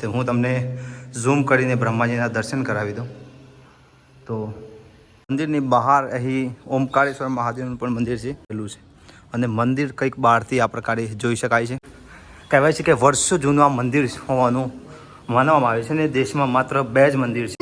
તો હું તમને ઝૂમ કરીને બ્રહ્માજીના દર્શન કરાવી દઉં. તો મંદિરની બહાર અહીં ઓમકારેશ્વર મહાદેવનું પણ મંદિર છે, પેલું છે. અને મંદિર કંઈક બહારથી આ પ્રકારે જોઈ શકાય છે. કહેવાય છે કે વર્ષો જૂનું આ મંદિર હોવાનું માનવામાં આવે છે અને દેશમાં માત્ર બે જ મંદિર છે.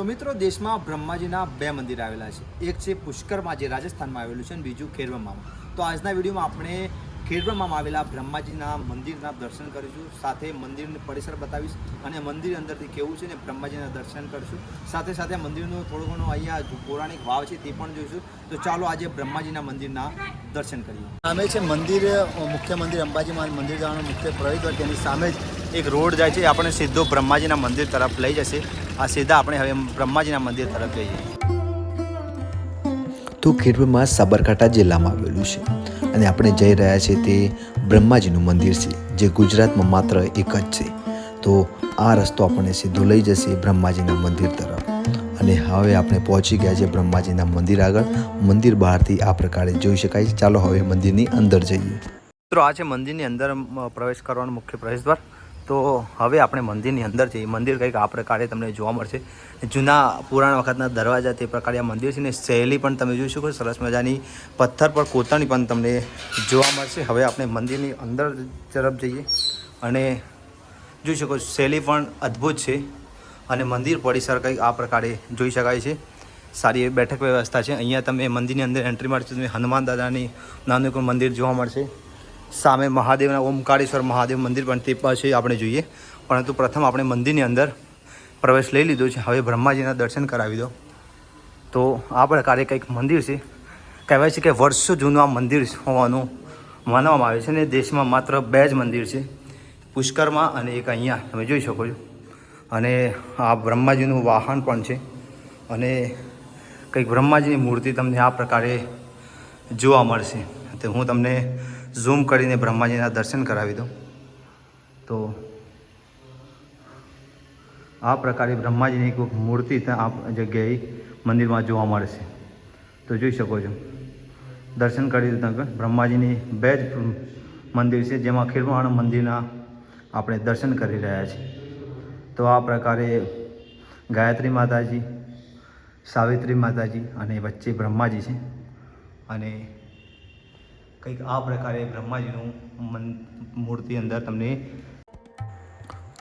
તો મિત્રો, દેશમાં બ્રહ્માજીના બે મંદિર આવેલા છે. એક છે પુષ્કરમાં, જે રાજસ્થાનમાં આવેલું છે, અને બીજું ખેરવામાં તો આજના વિડીયોમાં આપણે ખેરબ્રહ્મામાં આવેલા બ્રહ્માજીના મંદિરના દર્શન કરીશું, સાથે મંદિરનું પરિસર બતાવીશ, અને મંદિર અંદરથી કેવું છે ને બ્રહ્માજીના દર્શન કરીશું. સાથે સાથે મંદિરનું થોડું ઘણું અહીંયા પૌરાણિક ભાવ છે તે પણ જોઈશું. તો ચાલો આજે બ્રહ્માજીના મંદિરના દર્શન કરીએ. સામે છે મંદિર, મુખ્ય મંદિર, અંબાજી મંદિર જવાનું મુખ્ય પ્રવેશ તેની સામે જ એક રોડ જાય છે. આપણે સીધો બ્રહ્માજીના મંદિર તરફ લઈ જશે. આ સીધા આપણે હવે બ્રહ્માજીના મંદિર તરફ જઈએ. તો ખેડમાં સાબરકાંઠા જિલ્લામાં આવેલું છે અને આપણે જઈ રહ્યા છીએ તે બ્રહ્માજીનું મંદિર છે જે ગુજરાતમાં માત્ર એક જ છે. તો આ રસ્તો આપણને સીધો લઈ જશે બ્રહ્માજીના મંદિર તરફ. અને હવે આપણે પહોંચી ગયા છે બ્રહ્માજીના મંદિર આગળ. મંદિર બહારથી આ પ્રકારે જોઈ શકાય છે. ચાલો હવે મંદિરની અંદર જઈએ. મિત્રો આ છે મંદિરની અંદર પ્રવેશ કરવાનો મુખ્ય પ્રવેશદ્વાર તો હવે આપણે મંદિરની અંદર જઈએ. મંદિર કંઈક આ પ્રકારે તમને જોવા મળશે. જૂના, પુરાણ વખતના દરવાજા તે પ્રકારે આ મંદિર છે ને શૈલી પણ તમે જોઈ શકો સરસ મજાની પથ્થર પર કોતરણી પણ તમને જોવા મળશે. હવે આપણે મંદિરની અંદર તરફ જઈએ અને જોઈ શકો શૈલી પણ અદ્ભુત છે અને મંદિર પરિસર કંઈક આ પ્રકારે જોઈ શકાય છે. સારી એવી બેઠક વ્યવસ્થા છે. અહીંયા તમે મંદિરની અંદર એન્ટ્રી મળશે તમે હનુમાન દાદાની નાનું મંદિર જોવા મળશે. સામે મહાદેવના ઓમકારેશ્વર મહાદેવ મંદિર પણ તે પાસે આપણે જોઈએ. પરંતુ પ્રથમ આપણે મંદિરની અંદર પ્રવેશ લઈ લીધો છે. હવે બ્રહ્માજીના દર્શન કરાવી દો. તો આ પ્રકારે કંઈક મંદિર છે. કહેવાય છે કે વર્ષો જૂનું આ મંદિર હોવાનું માનવામાં આવે છે અને દેશમાં માત્ર બે જ મંદિર છે. પુષ્કરમાં અને એક અહીંયા. તમે જોઈ શકો છો. અને આ બ્રહ્માજીનું વાહન પણ છે. અને કંઈક બ્રહ્માજીની મૂર્તિ તમને આ પ્રકારે જોવા મળશે. તો હું તમને ઝૂમ કરીને બ્રહ્માજીના દર્શન કરાવી દઉં તો આ પ્રકારે બ્રહ્માજીની એક મૂર્તિ આ જગ્યાએ મંદિરમાં જોવા મળે છે. તો જોઈ શકો છો. દર્શન કરી દો તમે બ્રહ્માજીની બે જ મંદિર છે, જેમાં ખીરવાણ મંદિરના આપણે દર્શન કરી રહ્યા છીએ. તો આ પ્રકારે ગાયત્રી માતાજી, સાવિત્રી માતાજી અને વચ્ચે બ્રહ્માજી છે. અને કંઈક આ પ્રકારે બ્રહ્માજીનું મન, મૂર્તિ અંદર તમને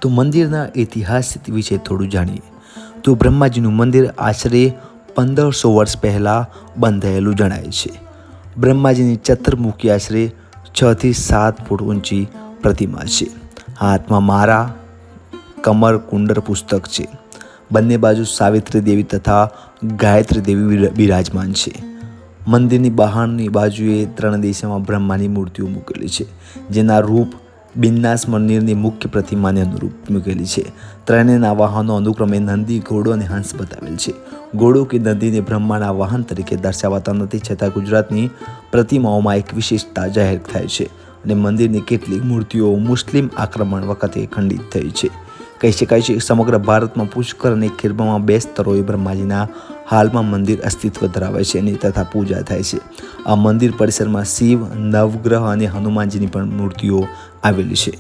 તો મંદિરના ઇતિહાસ વિશે થોડું જાણીએ. તો બ્રહ્માજીનું મંદિર આશરે પંદરસો વર્ષ પહેલાં બંધાયેલું જણાય છે. બ્રહ્માજીની ચતુર્મુખી આશરે છથી સાત ફૂટ ઊંચી પ્રતિમા છે. હાથમાં મારા, કમર કુંડર પુસ્તક છે. બંને બાજુ સાવિત્રી દેવી તથા ગાયત્રી દેવી બિરા- બિરાજમાન છે. મંદિરની બહારની બાજુએ ત્રણ દિશામાં બ્રહ્માની મૂર્તિઓ મૂકેલી છે, જેના રૂપ બિન્નાસ મંદિરની મુખ્ય પ્રતિમાને અનુરૂપ મૂકેલી છે. ત્રણેયના વાહનો અનુક્રમે નંદી, ઘોડો અને હંસ બતાવેલ છે. ઘોડો કે નંદીને બ્રહ્માના વાહન તરીકે દર્શાવાતા નથી, છતાં ગુજરાતની પ્રતિમાઓમાં એક વિશેષતા જાહેર થાય છે અને મંદિરની કેટલીક મૂર્તિઓ મુસ્લિમ આક્રમણ વખતે ખંડિત થઈ છે. કહી શકાય છે સમગ્ર ભારતમાં પુષ્કર અને ખીરમાં બે સ્તરોએ બ્રહ્માજીના હાલમાં મંદિર અસ્તિત્વ ધરાવે છે અને તથા પૂજા થાય છે. આ મંદિર પરિસરમાં શિવ, નવગ્રહ અને હનુમાનજીની પણ મૂર્તિઓ આવેલી છે.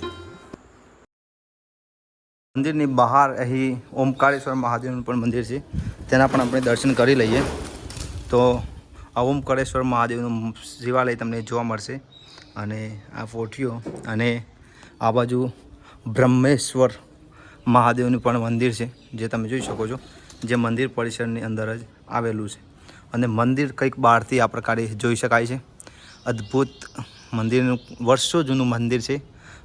મંદિરની બહાર અહીં ઓમકારેશ્વર મહાદેવનું પણ મંદિર છે. તેના પણ આપણે દર્શન કરી લઈએ. તો આ ઓમકારેશ્વર મહાદેવનું શિવાલય તમને જોવા મળશે. અને આ ફોટીઓ અને આ બાજુ બ્રહ્મેશ્વર મહાદેવનું પણ મંદિર છે, જે તમે જોઈ શકો છો. જે મંદિર પરિસરની અંદર જ આવેલું છે. અને મંદિર કંઈક બહારથી આ પ્રકારે જોઈ શકાય છે. અદ્ભુત મંદિરનું, વર્ષો જૂનું મંદિર છે.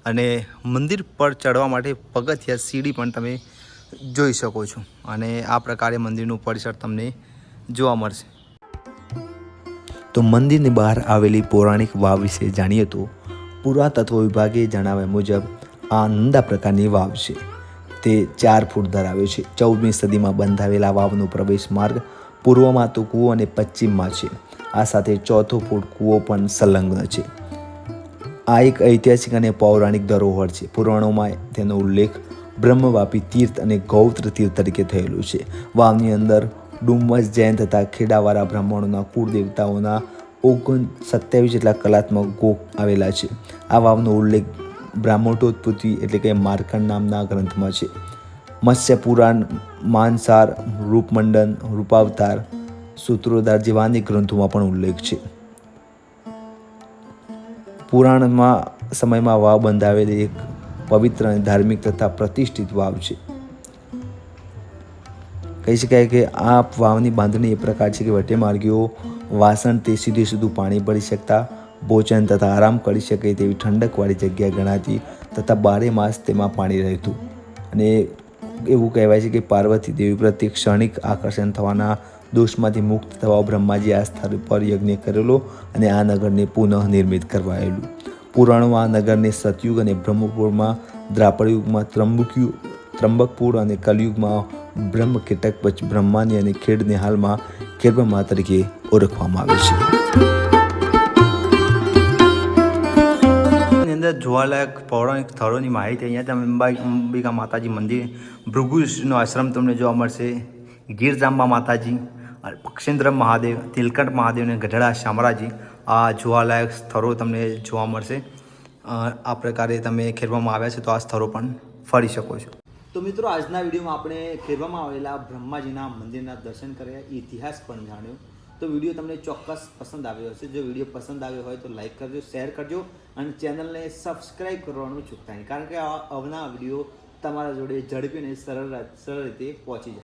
અને મંદિર પર ચડવા માટે પગથિયા સીડી પણ તમે જોઈ શકો છો. અને આ પ્રકારે મંદિરનું પરિસર તમને જોવા મળશે. તો મંદિરની બહાર આવેલી પૌરાણિક વાવ વિશે જાણીએ તો પુરાતત્વ વિભાગે જણાવ્યા મુજબ આ નંદા પ્રકારની વાવ છે. તે ચાર ફૂટ ધરાવે છે. ચૌદમી સદીમાં બંધાવેલા વાવનો પ્રવેશ માર્ગ પૂર્વમાં તો કૂવો અને પશ્ચિમમાં છે. આ સાથે ચોથો ફૂટ કૂવો પણ સંલગ્ન છે. આ એક ઐતિહાસિક અને પૌરાણિક ધરોહર છે. પુરાણોમાં તેનો ઉલ્લેખ બ્રહ્મવાપી તીર્થ અને ગૌત્ર તીર્થ તરીકે થયેલો છે. વાવની અંદર ડુમ્મસ જૈન તથા ખેડાવાળા બ્રાહ્મણોના કુળદેવતાઓના ઓગણ સત્યાવીસ જેટલા કલાત્મક ગોખ આવેલા છે. આ વાવનો ઉલ્લેખ બ્રાહ્મણોત્પત્તિ એટલે કે માર્કંડ નામના ગ્રંથમાં છે. મત્સ્ય પુરાણ માનસાર રૂપમંડન, રૂપાવતાર સૂત્રોધાર જેવા અનેક ગ્રંથોમાં પણ ઉલ્લેખ છે. પુરાણમાં સમયમાં વાવ બંધાવેલી એક પવિત્ર અને ધાર્મિક તથા પ્રતિષ્ઠિત વાવ છે. કહી શકાય કે આ વાવની બાંધણી એ પ્રકાર છે કે વટે માર્ગીઓ વાસણ તે સીધે સીધું પાણી પડી શકતા ભોજન તથા આરામ કરી શકે તેવી ઠંડકવાળી જગ્યા ગણાતી તથા બારે માસ તેમાં પાણી રહેતું. અને એવું કહેવાય છે કે પાર્વતી દેવી પ્રત્યે ક્ષણિક આકર્ષણ થવાના દોષમાંથી મુક્ત થવા બ્રહ્માજી આ સ્થળ પર યજ્ઞ કરેલો અને આ નગરને પુનઃ નિર્મિત કરવાયેલું પુરાણમાં આ નગરને સતયુગ અને બ્રહ્મપુરમાં દ્રાપડયુગમાં ત્રંબક્યુ ત્રંબકપુર અને કલયુગમાં બ્રહ્મ કેટક પછી બ્રહ્માની અને ખેડને હાલમાં ખેડબ્રહ્મા તરીકે ઓળખવામાં આવે છે. અંદર જોવાલાયક પૌરાણિક સ્થળોની માહિતી અહીંયા તમે અંબાઈ અંબિકા માતાજી મંદિર ભૃગુષ્ણનો આશ્રમ તમને જોવા મળશે ગીરજાંબા માતાજી પક્ષેન્દ્ર મહાદેવ તિલકંઠ મહાદેવ અને ગઢડા શામરાજી આ જોવાલાયક સ્થળો તમને જોવા મળશે આ પ્રકારે તમે ખેરવામાં આવ્યા છે તો આ સ્થળો પણ ફરી શકો છો તો મિત્રો આજના વિડીયોમાં આપણે ખેરવામાં આવેલા બ્રહ્માજીના મંદિરના દર્શન કર્યા ઇતિહાસ પણ જાણ્યો તો વીડિયો તમને ચોક્કસ પસંદ આવ્યો હશે. જો વીડિયો પસંદ આવ્યો હોય તો લાઈક કરજો, શેર કરજો અને ચેનલને સબસ્ક્રાઈબ કરવાનું ચૂકતા નહીં. કારણ કે આ અવના વીડિયો તમારા જોડે ઝડપીને સરળ સરળ રીતે પહોંચી જાય.